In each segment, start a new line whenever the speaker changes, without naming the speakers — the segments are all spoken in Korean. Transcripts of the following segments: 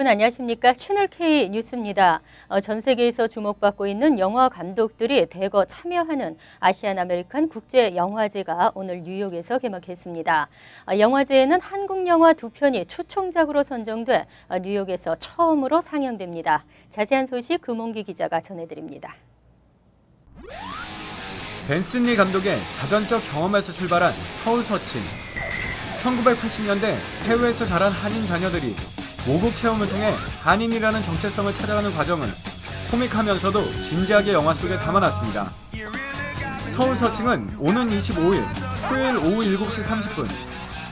여러분 안녕하십니까? 채널 K 뉴스입니다. 어, 전 세계에서 주목받고 있는 영화 감독들이 대거 참여하는 아시안 아메리칸 국제 영화제가 오늘 뉴욕에서 개막했습니다. 아, 영화제에는 한국 영화 두 편이 초청작으로 선정돼 아, 뉴욕에서 처음으로 상영됩니다. 자세한 소식 금홍기 기자가 전해드립니다.
벤슨리 감독의 자전적 경험에서 출발한 서울 서친. 1980년대 해외에서 자란 한인 자녀들이 모국 체험을 통해 한인이라는 정체성을 찾아가는 과정을 코믹하면서도 진지하게 영화 속에 담아놨습니다. 서울 서칭은 오는 25일 토요일 오후 7시 30분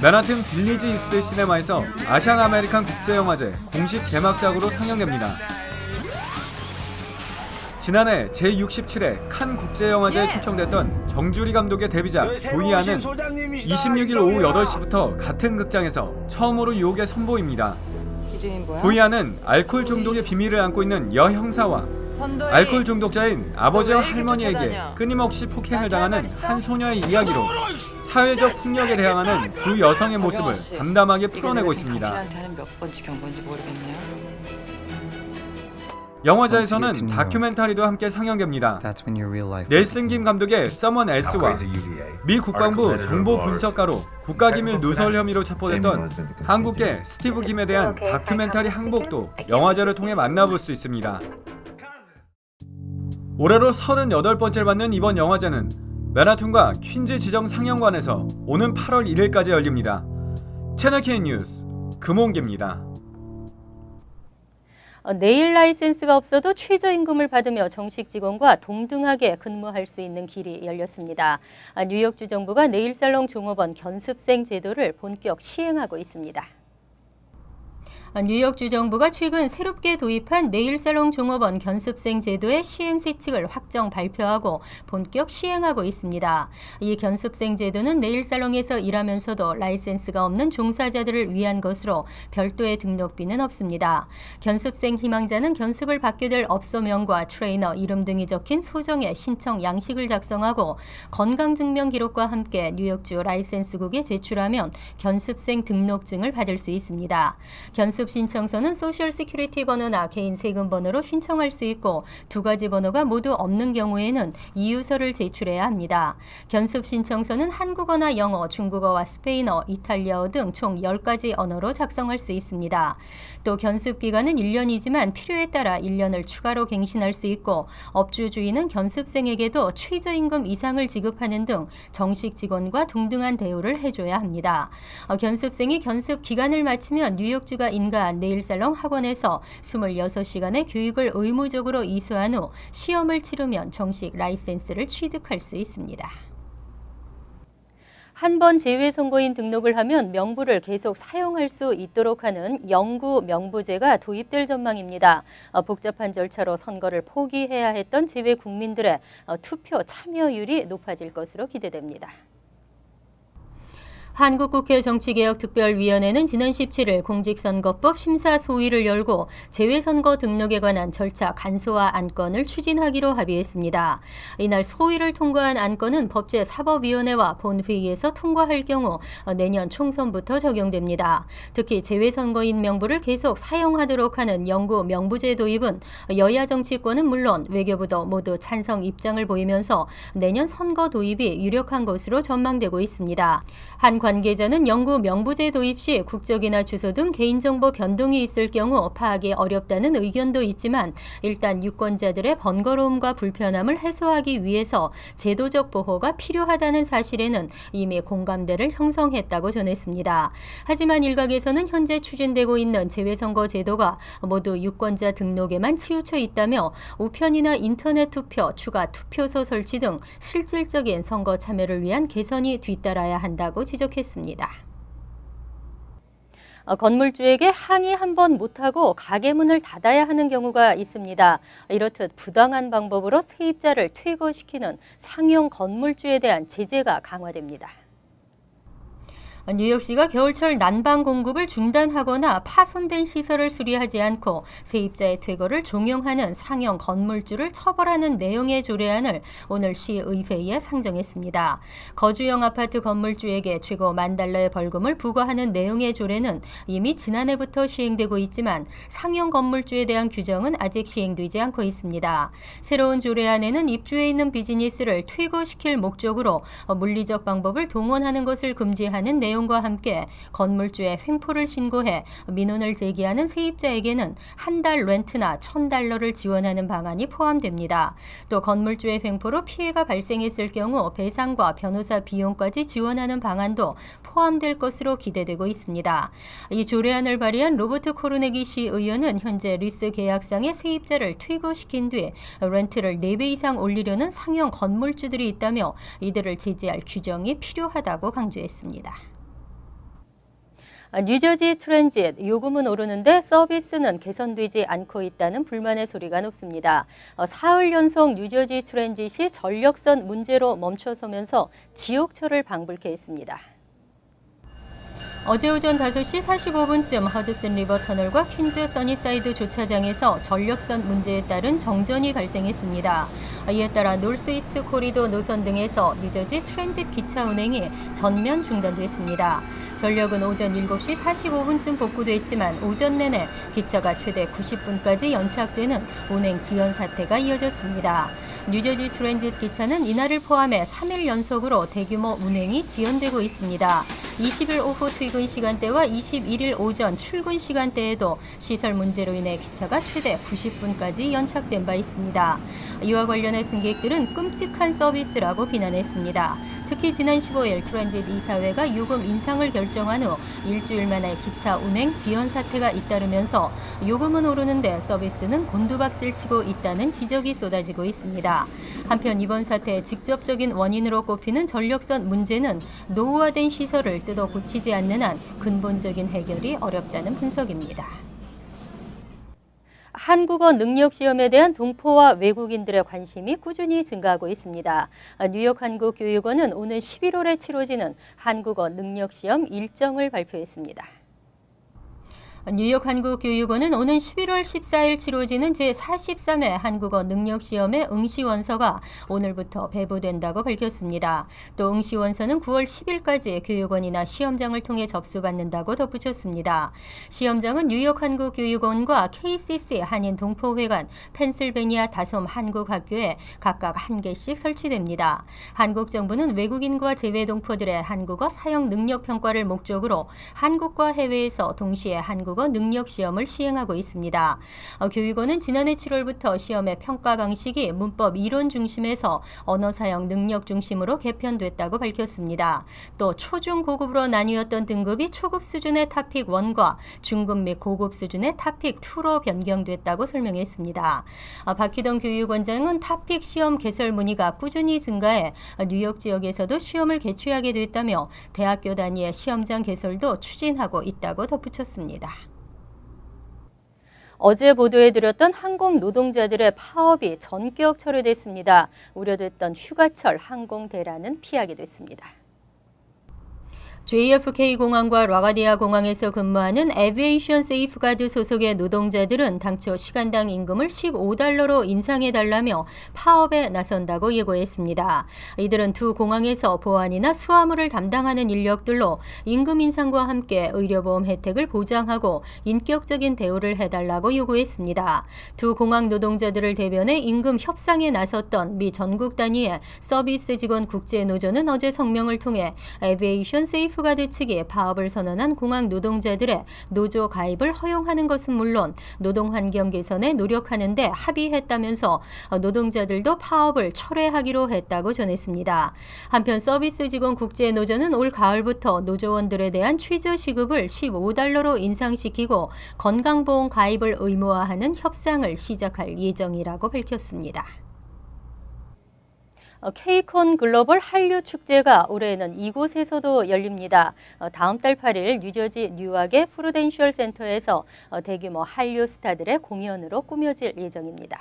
맨하튼 빌리지 이스트 시네마에서 아시안 아메리칸 국제영화제 공식 개막작으로 상영됩니다. 지난해 제67회 칸 국제영화제에 초청됐던 정주리 감독의 데뷔작 도이아는 26일 오후 8시부터 같은 극장에서 처음으로 유혹에 선보입니다.
이름이 뭐야?
도이아는 알코올 중독의 비밀을 안고 있는 여 형사와
선도희.
알코올 중독자인 아버지와
왜 이렇게
할머니에게
쫓아다녀?
끊임없이 폭행을 당하는? 한 소녀의 이야기로 사회적 폭력에 대항하는 두 여성의 모습을 담담하게
이게
풀어내고
지금
있습니다.
당신한테 하는 몇 번째 경고인지 모르겠네요.
영화제에서는 다큐멘터리도 함께 상영됩니다. 넬슨 김 감독의 Someone Else와 미 국방부 정보 분석가로 국가기밀 누설 혐의로 체포됐던 한국계 스티브 김에 대한 다큐멘터리 항복도 영화제를 통해 만나볼 수 있습니다. 올해로 38번째를 받는 이번 영화제는 맨하튼과 퀸즈 지정 상영관에서 오는 8월 1일까지 열립니다. 채널K 뉴스 금홍기입니다.
어, 내일 라이센스가 없어도 최저임금을 받으며 정식 직원과 동등하게 근무할 수 있는 길이 열렸습니다. 아, 뉴욕주 정부가 네일살롱 종업원 견습생 제도를 본격 시행하고 있습니다. 아, 뉴욕 주 정부가 최근 새롭게 도입한 네일살롱 종업원 견습생 제도의 시행 세칙을 확정 발표하고 본격 시행하고 있습니다. 이 견습생 제도는 네일살롱에서 일하면서도 라이센스가 없는 종사자들을 위한 것으로 별도의 등록비는 없습니다. 견습생 희망자는 견습을 받게 될 업소명과 트레이너 이름 등이 적힌 소정의 신청 양식을 작성하고 건강증명 기록과 함께 뉴욕주 라이센스국에 제출하면 견습생 등록증을 받을 수 있습니다. 견습 신청서는 소셜 시큐리티 번호나 개인 세금 번호로 신청할 수 있고 두 가지 번호가 모두 없는 경우에는 이유서를 제출해야 합니다. 견습 신청서는 한국어나 영어, 중국어와 스페인어, 이탈리아어 등 총 10가지 언어로 작성할 수 있습니다. 또 견습 기간은 1년이지만 필요에 따라 1년을 추가로 갱신할 수 있고 업주 주인은 견습생에게도 최저임금 이상을 지급하는 등 정식 직원과 동등한 대우를 해줘야 합니다. 어, 견습생이 견습 기간을 마치면 뉴욕주가 인 가한 네일살롱 학원에서 26시간의 교육을 의무적으로 이수한 후 시험을 치르면 정식 라이센스를 취득할 수 있습니다. 한번 제외 선거인 등록을 하면 명부를 계속 사용할 수 있도록 하는 영구 명부제가 도입될 전망입니다. 어, 복잡한 절차로 선거를 포기해야 했던 제외 국민들의 어, 투표 참여율이 높아질 것으로 기대됩니다. 한국국회 정치개혁특별위원회는 지난 17일 공직선거법 심사 소위를 열고 재외선거 등록에 관한 절차 간소화 안건을 추진하기로 합의했습니다. 이날 소위를 통과한 안건은 법제사법위원회와 본회의에서 통과할 경우 내년 총선부터 적용됩니다. 특히 재외선거인 명부를 계속 사용하도록 하는 영구 명부제 도입은 여야 정치권은 물론 외교부도 모두 찬성 입장을 보이면서 내년 선거 도입이 유력한 것으로 전망되고 있습니다. 한 관계자는 영구 명부제 도입 시 국적이나 주소 등 개인정보 변동이 있을 경우 파악이 어렵다는 의견도 있지만 일단 유권자들의 번거로움과 불편함을 해소하기 위해서 제도적 보호가 필요하다는 사실에는 이미 공감대를 형성했다고 전했습니다. 하지만 일각에서는 현재 추진되고 있는 재외선거 제도가 모두 유권자 등록에만 치우쳐 있다며 우편이나 인터넷 투표, 추가 투표소 설치 등 실질적인 선거 참여를 위한 개선이 뒤따라야 한다고 지적했습니다. 어, 건물주에게 항의 한 번 못하고 가게 문을 닫아야 하는 경우가 있습니다. 이렇듯 부당한 방법으로 세입자를 퇴거시키는 상용 건물주에 대한 제재가 강화됩니다. 뉴욕시가 겨울철 난방 공급을 중단하거나 파손된 시설을 수리하지 않고 세입자의 퇴거를 종용하는 상형 건물주를 처벌하는 내용의 조례안을 오늘 시의회에 상정했습니다. 거주형 아파트 건물주에게 최고 만 달러의 벌금을 부과하는 내용의 조례는 이미 지난해부터 시행되고 있지만 상형 건물주에 대한 규정은 아직 시행되지 않고 있습니다. 새로운 조례안에는 입주해 있는 비즈니스를 퇴거시킬 목적으로 물리적 방법을 동원하는 것을 금지하는 내용 과 함께 건물주의 횡포를 신고해 민원을 제기하는 세입자에게는 한 달 렌트나 천 달러를 지원하는 방안이 포함됩니다. 또 건물주의 횡포로 피해가 발생했을 경우 배상과 변호사 비용까지 지원하는 방안도 포함될 것으로 기대되고 있습니다. 이 조례안을 발의한 로버트 코르네기 시 의원은 현재 리스 계약상의 세입자를 퇴거시킨 뒤 렌트를 4배 이상 올리려는 상형 건물주들이 있다며 이들을 제재할 규정이 필요하다고 강조했습니다. 아, 뉴저지 트랜짓 요금은 오르는데 서비스는 개선되지 않고 있다는 불만의 소리가 높습니다. 어, 사흘 연속 뉴저지 트랜짓이 전력선 문제로 멈춰서면서 지옥철을 방불케 했습니다. 어제 오전 5시 45분쯤 허드슨 리버 터널과 퀸즈 써니사이드 주차장에서 전력선 문제에 따른 정전이 발생했습니다. 이에 따라 노스이스트 코리도 노선 등에서 뉴저지 트랜짓 기차 운행이 전면 중단됐습니다. 전력은 오전 7시 45분쯤 복구됐지만 오전 내내 기차가 최대 90분까지 연착되는 운행 지연 사태가 이어졌습니다. 뉴저지 트랜짓 기차는 이날을 포함해 3일 연속으로 대규모 운행이 지연되고 있습니다. 20일 오후 퇴근 시간대와 21일 오전 출근 시간대에도 시설 문제로 인해 기차가 최대 90분까지 연착된 바 있습니다. 이와 관련해 승객들은 끔찍한 서비스라고 비난했습니다. 특히 지난 15일 트랜짓 이사회가 요금 인상을 결정한 후 일주일 만에 기차 운행 지연 사태가 잇따르면서 요금은 오르는데 서비스는 곤두박질 치고 있다는 지적이 쏟아지고 있습니다. 한편 이번 사태의 직접적인 원인으로 꼽히는 전력선 문제는 노후화된 시설을 뜯어 고치지 않는 한 근본적인 해결이 어렵다는 분석입니다. 한국어 능력 시험에 대한 동포와 외국인들의 관심이 꾸준히 증가하고 있습니다. 뉴욕 한국교육원은 오늘 11월에 치러지는 한국어 능력 시험 일정을 발표했습니다. 뉴욕 한국교육원은 오는 11월 14일 치러지는 제43회 한국어 능력시험의 응시원서가 오늘부터 배부된다고 밝혔습니다. 또 응시원서는 9월 10일까지 교육원이나 시험장을 통해 접수받는다고 덧붙였습니다. 시험장은 뉴욕 한국교육원과 KCC 한인동포회관, 펜실베니아 다솜 한국학교에 각각 한 개씩 설치됩니다. 한국 정부는 외국인과 제외 동포들의 한국어 사용 능력 평가를 목적으로 한국과 해외에서 동시에 한국어 능력 시험을 시행하고 있습니다. 어, 교육원은 지난해 7월부터 시험의 평가 방식이 문법 이론 중심에서 언어 사용 능력 중심으로 개편됐다고 밝혔습니다. 또 초중 고급으로 나뉘었던 등급이 초급 수준의 타픽 1과 중급 및 고급 수준의 타픽 2로 변경됐다고 설명했습니다. 어, 박희동 교육원장은 타픽 시험 개설 문의가 꾸준히 증가해 뉴욕 지역에서도 시험을 개최하게 됐다며 대학교 단위의 시험장 개설도 추진하고 있다고 덧붙였습니다. 어제 보도해드렸던 항공 노동자들의 파업이 전격 철회됐습니다. 우려됐던 휴가철 항공 대란은 피하게 됐습니다. JFK 공항과 라가디아 공항에서 근무하는 에비에이션 세이프가드 소속의 노동자들은 당초 시간당 임금을 15달러로 인상해 달라며 파업에 나선다고 예고했습니다. 이들은 두 공항에서 보안이나 수화물을 담당하는 인력들로 임금 인상과 함께 의료보험 혜택을 보장하고 인격적인 대우를 해달라고 요구했습니다. 두 공항 노동자들을 대변해 임금 협상에 나섰던 미 전국 단위의 서비스 직원 국제노조는 어제 성명을 통해 에비에이션 세이프 세이프가드 측이 파업을 선언한 공항 노동자들의 노조 가입을 허용하는 것은 물론 노동 환경 개선에 노력하는데 합의했다면서 노동자들도 파업을 철회하기로 했다고 전했습니다. 한편 서비스 직원 국제 노조는 올 가을부터 노조원들에 대한 최저 시급을 15달러로 인상시키고 건강보험 가입을 의무화하는 협상을 시작할 예정이라고 밝혔습니다. 어, 케이콘 글로벌 한류 축제가 올해는 이곳에서도 열립니다. 어, 다음 달 8일 뉴저지 뉴악의 프루덴셜 센터에서 어, 대규모 한류 스타들의 공연으로 꾸며질 예정입니다.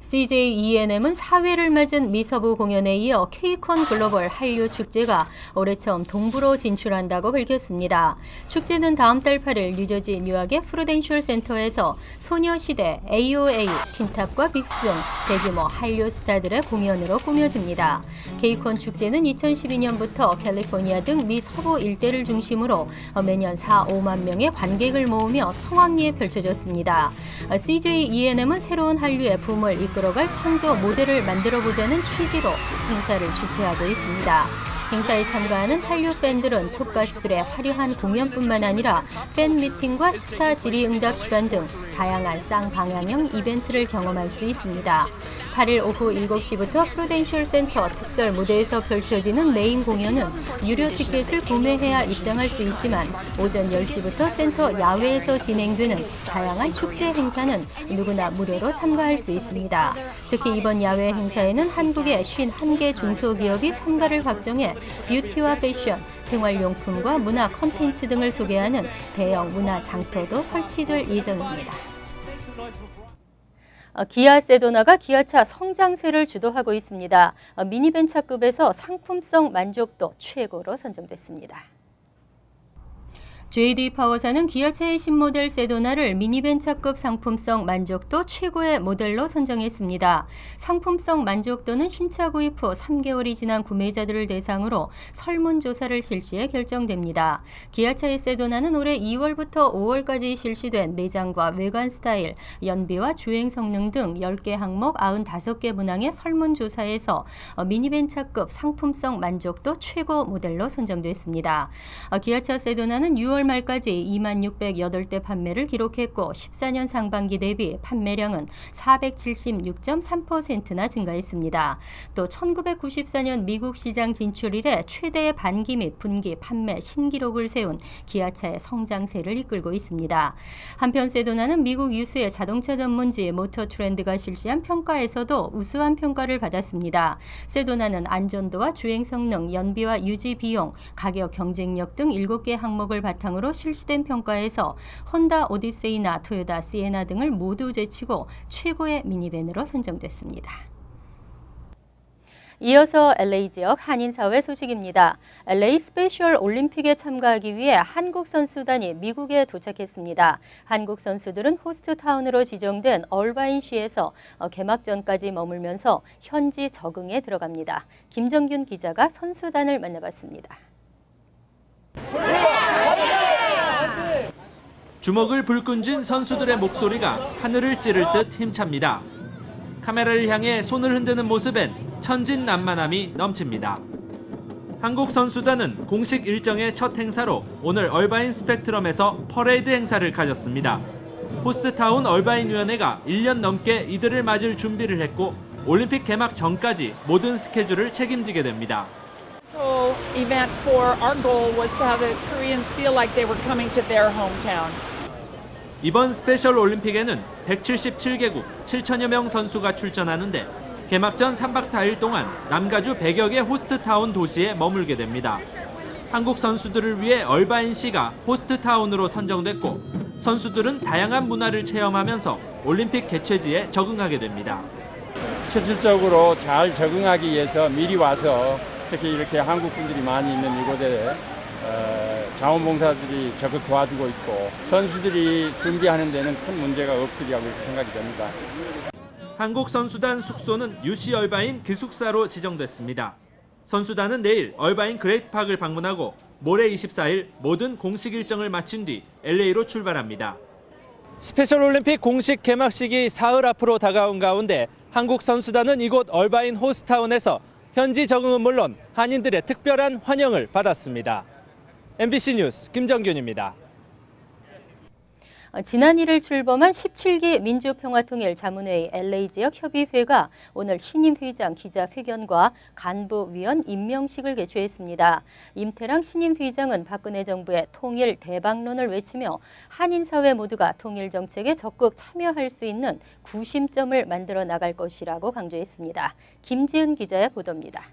CJ E&M은 사회를 맞은 미서부 공연에 이어 케이콘 글로벌 한류 축제가 올해 처음 동부로 진출한다고 밝혔습니다. 축제는 다음 달 8일 뉴저지 뉴욕의 프루덴셜 센터에서 소녀시대, AOA, 틴탑과 빅스 등 대규모 한류 스타들의 공연으로 꾸며집니다. 케이콘 축제는 2012년부터 캘리포니아 등 미 서부 일대를 중심으로 매년 4, 5만 명의 관객을 모으며 성황리에 펼쳐졌습니다. CJ E&M은 새로운 한류의 붐을 이끌어갈 창조 모델을 만들어보자는 취지로 행사를 주최하고 있습니다. 행사에 참가하는 한류 팬들은 톱 가수들의 화려한 공연뿐만 아니라 팬 미팅과 스타 질의 응답 시간 등 다양한 쌍방향형 이벤트를 경험할 수 있습니다. 8일 오후 7시부터 프루덴셜 센터 특설 무대에서 펼쳐지는 메인 공연은 유료 티켓을 구매해야 입장할 수 있지만 오전 10시부터 센터 야외에서 진행되는 다양한 축제 행사는 누구나 무료로 참가할 수 있습니다. 특히 이번 야외 행사에는 한국의 51개 중소기업이 참가를 확정해 뷰티와 패션, 생활용품과 문화 콘텐츠 등을 소개하는 대형 문화 장터도 설치될 예정입니다. 어, 기아 세도나가 기아차 성장세를 주도하고 있습니다. 어, 미니밴 차급에서 상품성 만족도 최고로 선정됐습니다. JD 파워사는 기아차의 신모델 세도나를 미니벤차급 상품성 만족도 최고의 모델로 선정했습니다. 상품성 만족도는 신차 구입 후 3개월이 지난 구매자들을 대상으로 설문조사를 실시해 결정됩니다. 기아차의 세도나는 올해 2월부터 5월까지 실시된 내장과 외관 스타일, 연비와 주행 성능 등 10개 항목 95개 문항의 설문조사에서 어, 미니벤차급 상품성 만족도 최고 모델로 선정됐습니다. 어, 기아차 세도나는 6월 말까지 2만 608대 판매를 기록했고 14년 상반기 대비 판매량은 476.3%나 증가했습니다. 또 1994년 미국 시장 진출 이래 최대의 반기 및 분기 판매 신기록을 세운 기아차의 성장세를 이끌고 있습니다. 한편 세도나는 미국 유수의 자동차 전문지 모터 트렌드가 실시한 평가에서도 우수한 평가를 받았습니다. 세도나는 안전도와 주행 성능, 연비와 유지 비용, 가격 경쟁력 등 7개 항목을 바탕으로 실시된 평가에서 혼다 오디세이나 토요타 시에나 등을 모두 제치고 최고의 미니밴으로 선정됐습니다. 이어서 LA 지역 한인사회 소식입니다. LA 스페셜 올림픽에 참가하기 위해 한국 선수단이 미국에 도착했습니다. 한국 선수들은 호스트 타운으로 지정된 얼바인시에서 어, 개막전까지 머물면서 현지 적응에 들어갑니다. 김정균 기자가 선수단을 만나봤습니다.
주먹을 불끈 쥔 선수들의 목소리가 하늘을 찌를 듯 힘찹니다. 카메라를 향해 손을 흔드는 모습엔 천진난만함이 넘칩니다. 한국 선수단은 공식 일정의 첫 행사로 오늘 얼바인 스펙트럼에서 퍼레이드 행사를 가졌습니다. 호스트타운 얼바인위원회가 1년 넘게 이들을 맞을 준비를 했고 올림픽 개막 전까지 모든 스케줄을 책임지게 됩니다.
event for our goal was to have the Koreans feel like they were coming to their hometown.
이번 스페셜 올림픽에는 177개국 7천여 명 선수가 출전하는데 개막전 3박 4일 동안 남가주 100여 개 호스트타운 도시에 머물게 됩니다. 한국 선수들을 위해 얼바인시가 호스트타운으로 선정됐고 선수들은 다양한 문화를 체험하면서 올림픽 개최지에 적응하게 됩니다.
실질적으로 잘 적응하기 위해서 미리 와서 특히 이렇게 한국 분들이 많이 있는 이곳에 어, 자원봉사들이 적극 도와주고 있고 선수들이 준비하는 데는 큰 문제가 없으리라고 생각이 됩니다.
한국 선수단 숙소는 UC 얼바인 기숙사로 지정됐습니다. 선수단은 내일 얼바인 그레이트팍을 방문하고 모레 24일 모든 공식 일정을 마친 뒤 LA로 출발합니다. 스페셜 올림픽 공식 개막식이 사흘 앞으로 다가온 가운데 한국 선수단은 이곳 얼바인 호스타운에서 현지 적응은 물론 한인들의 특별한 환영을 받았습니다. MBC 뉴스 김정균입니다.
어, 지난 1일 출범한 17기 민주평화통일 자문회의 LA 지역 협의회가 오늘 신임 회장 기자회견과 간부위원 임명식을 개최했습니다. 임태랑 신임 회장은 박근혜 정부의 통일 대박론을 외치며 한인 사회 모두가 통일 정책에 적극 참여할 수 있는 구심점을 만들어 나갈 것이라고 강조했습니다. 김지은 기자의 보도입니다.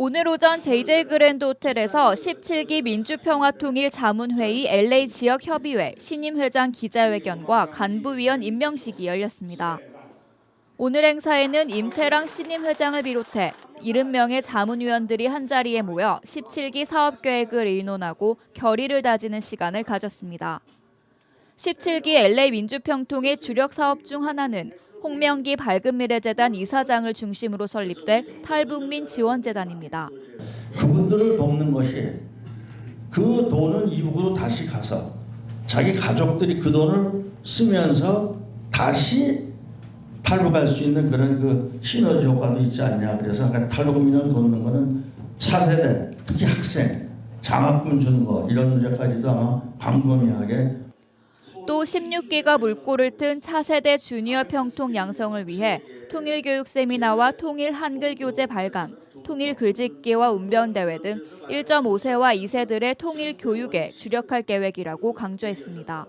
오늘 오전 JJ 그랜드 호텔에서 17기 민주평화통일 자문회의 LA 지역 협의회 신임 회장 기자회견과 간부위원 임명식이 열렸습니다. 오늘 행사에는 임태랑 신임 회장을 비롯해 70명의 자문위원들이 한자리에 모여 17기 사업계획을 의논하고 결의를 다지는 시간을 가졌습니다. 17기 LA 민주평통의 주력 사업 중 하나는 홍명기 밝은 미래재단 이사장을 중심으로 설립될 탈북민 지원재단입니다.
그분들을 돕는 것이 그 돈은 이북으로 다시 가서 자기 가족들이 그 돈을 쓰면서 다시 탈북할 수 있는 그런 그 시너지 효과도 있지 않냐. 그래서 그러니까 탈북민을 돕는 거는 차세대, 특히 학생, 장학금 주는 거 이런 문제까지도 아마 광범위하게
또 16기가 물꼬를 튼 차세대 주니어 평통 양성을 위해 통일교육 세미나와 통일 한글 교재 발간, 통일 글짓기와 운변 대회 등 1.5세와 2세들의 통일 교육에 주력할 계획이라고 강조했습니다.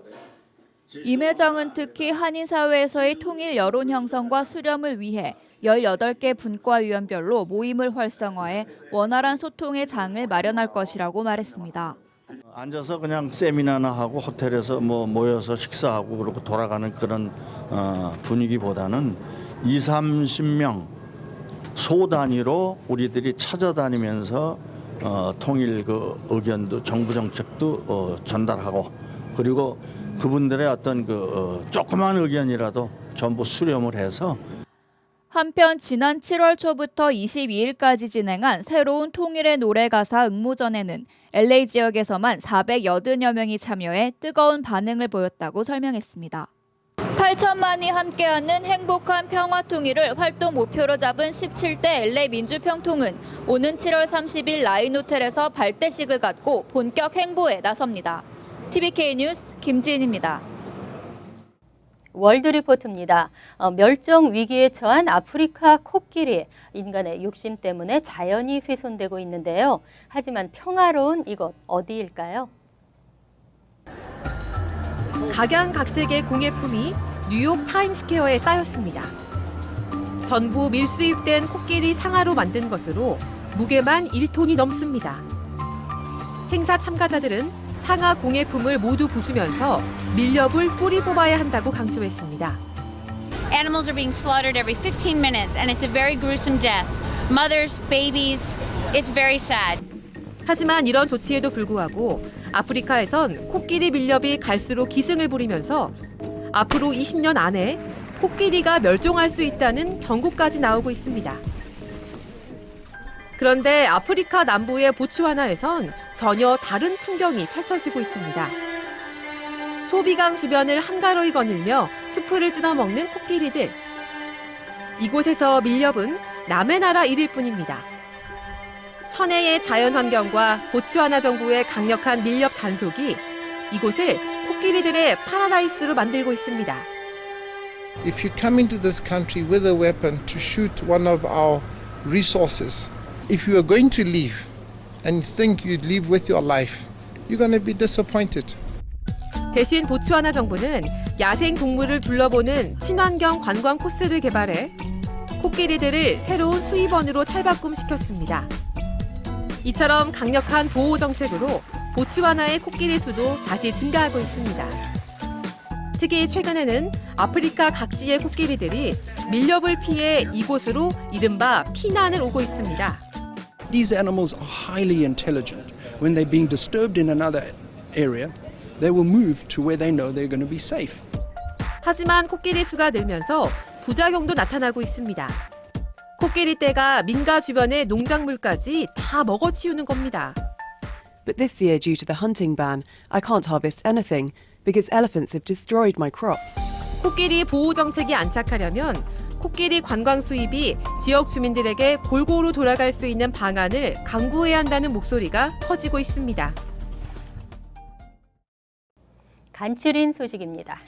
임 회장은 특히 한인 사회에서의 통일 여론 형성과 수렴을 위해 18개 분과위원별로 모임을 활성화해 원활한 소통의 장을 마련할 것이라고 말했습니다.
앉아서 그냥 세미나나 하고 호텔에서 뭐 모여서 식사하고 그러고 돌아가는 그런 어, 분위기보다는 2, 30명 소 단위로 우리들이 찾아다니면서 어, 통일 그 의견도 정부 정책도 어, 전달하고 그리고 그분들의 어떤 그 어, 조그만 의견이라도 전부 수렴을 해서
한편 지난 7월 초부터 22일까지 진행한 새로운 통일의 노래 가사 응모전에는 LA 지역에서만 480여 명이 참여해 뜨거운 반응을 보였다고 설명했습니다. 8천만이 함께하는 행복한 평화 통일을 활동 목표로 잡은 17대 LA 민주평통은 오는 7월 30일 라인 호텔에서 발대식을 갖고 본격 행보에 나섭니다. TBK 뉴스 김지인입니다.
월드 리포트입니다. 어, 멸종 위기에 처한 아프리카 코끼리 인간의 욕심 때문에 자연이 훼손되고 있는데요. 하지만 평화로운 이곳 어디일까요?
각양각색의 공예품이 뉴욕 타임스퀘어에 쌓였습니다. 전부 밀수입된 코끼리 상아로 만든 것으로 무게만 1톤이 넘습니다. 행사 참가자들은 상아 공예품을 모두 부수면서 밀렵을 뿌리 뽑아야 한다고 강조했습니다.
Animals are being slaughtered every 15 minutes, and it's a very gruesome death. Mothers, babies, it's very sad.
하지만 이런 조치에도 불구하고 아프리카에선 코끼리 밀렵이 갈수록 기승을 부리면서 앞으로 20년 안에 코끼리가 멸종할 수 있다는 경고까지 나오고 있습니다. 그런데 아프리카 남부의 보츠와나에선 전혀 다른 풍경이 펼쳐지고 있습니다. 초비강 주변을 한가로이 거닐며 수풀을 뜯어먹는 코끼리들. 이곳에서 밀렵은 남의 나라 일일 뿐입니다. 천혜의 자연 환경과 보츠와나 정부의 강력한 밀렵 단속이 이곳을 코끼리들의 파라다이스로 만들고 있습니다.
If you come into this country with a weapon to shoot one of our resources, if you are going to leave and think you'd leave with your life, you're going to be disappointed.
대신 보츠와나 정부는 야생 동물을 둘러보는 친환경 관광 코스를 개발해 코끼리들을 새로운 수입원으로 탈바꿈시켰습니다. 이처럼 강력한 보호 정책으로 보츠와나의 코끼리 수도 다시 증가하고 있습니다. 특히 최근에는 아프리카 각지의 코끼리들이 밀렵을 피해 이곳으로 이른바 피난을 오고 있습니다.
These animals are highly intelligent. When they're being disturbed in another area, they will move to where they know they're going to be safe.
하지만 코끼리 수가 늘면서 부작용도 나타나고 있습니다. 코끼리 떼가 민가 주변의 농작물까지 다 먹어치우는 겁니다.
But this year, due to the hunting ban, I can't harvest anything because elephants have destroyed my crops.
코끼리 보호 정책이 안착하려면 코끼리 관광 수입이 지역 주민들에게 골고루 돌아갈 수 있는 방안을 강구해야 한다는 목소리가 커지고 있습니다.
간추린 소식입니다.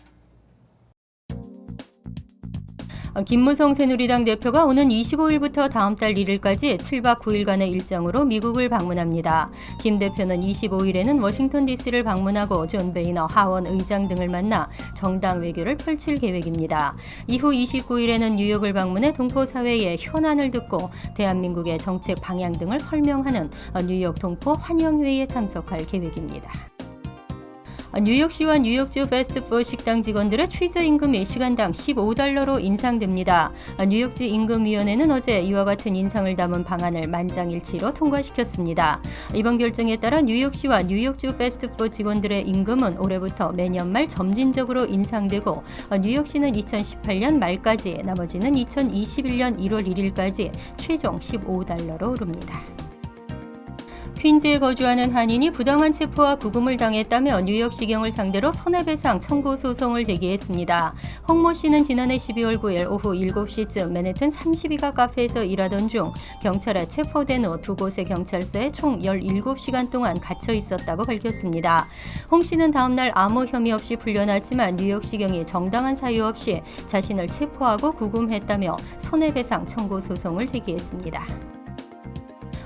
김무성 새누리당 대표가 오는 25일부터 다음 달 1일까지 7박 9일간의 일정으로 미국을 방문합니다. 김 대표는 25일에는 워싱턴 DC를 방문하고 존 베이너 하원 의장 등을 만나 정당 외교를 펼칠 계획입니다. 이후 29일에는 뉴욕을 방문해 동포 사회의 현안을 듣고 대한민국의 정책 방향 등을 설명하는 어, 뉴욕 동포 환영회의에 참석할 계획입니다. 뉴욕시와 뉴욕주 패스트푸드 식당 직원들의 최저임금이 시간당 15달러로 인상됩니다. 뉴욕주 임금위원회는 어제 이와 같은 인상을 담은 방안을 만장일치로 통과시켰습니다. 이번 결정에 따라 뉴욕시와 뉴욕주 패스트푸드 직원들의 임금은 올해부터 매년 말 점진적으로 인상되고 뉴욕시는 2018년 말까지 나머지는 2021년 1월 1일까지 최종 15달러로 오릅니다. 퀸즈에 거주하는 한인이 부당한 체포와 구금을 당했다며 뉴욕시경을 상대로 손해배상 청구 소송을 제기했습니다. 홍모 씨는 지난해 12월 9일 오후 7시쯤 맨해튼 32가 카페에서 일하던 중 경찰에 체포된 후 두 곳의 경찰서에 총 17시간 동안 갇혀 있었다고 밝혔습니다. 홍 씨는 다음날 아무 혐의 없이 풀려났지만 뉴욕시경이 정당한 사유 없이 자신을 체포하고 구금했다며 손해배상 청구 소송을 제기했습니다.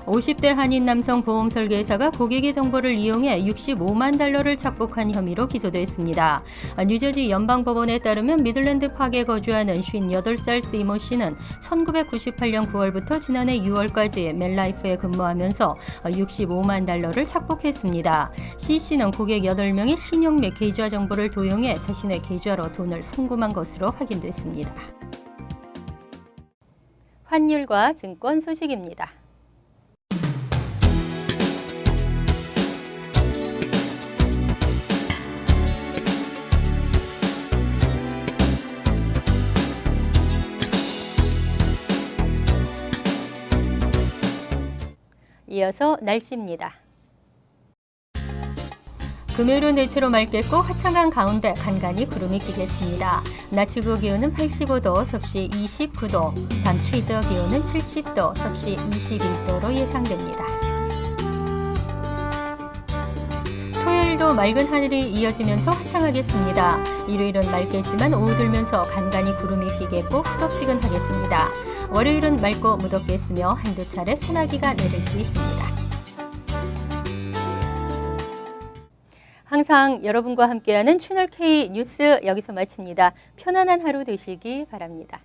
50대 한인 남성 보험 설계사가 고객의 정보를 이용해 65만 달러를 착복한 혐의로 기소됐습니다. 뉴저지 연방법원에 따르면 미들랜드 파크에 거주하는 58살 시모 씨는 1998년 9월부터 지난해 6월까지 멜라이프에 근무하면서 65만 달러를 착복했습니다. 시 씨는 고객 8명의 신용 및 계좌 정보를 도용해 자신의 계좌로 돈을 송금한 것으로 확인됐습니다. 환율과 증권 소식입니다. 이어서 날씨입니다. 금요일은 대체로 맑겠고 화창한 가운데 간간히 구름이 끼겠습니다. 낮 최고 기온은 85도, 섭씨 29도, 밤 최저 기온은 70도, 섭씨 21도로 예상됩니다. 토요일도 맑은 하늘이 이어지면서 화창하겠습니다. 일요일은 맑겠지만 오후 들면서 간간히 구름이 끼겠고 후덥지근하겠습니다. 월요일은 맑고 무덥겠으며 한두 차례 소나기가 내릴 수 있습니다. 항상 여러분과 함께하는 채널 K 뉴스 여기서 마칩니다. 편안한 하루 되시기 바랍니다.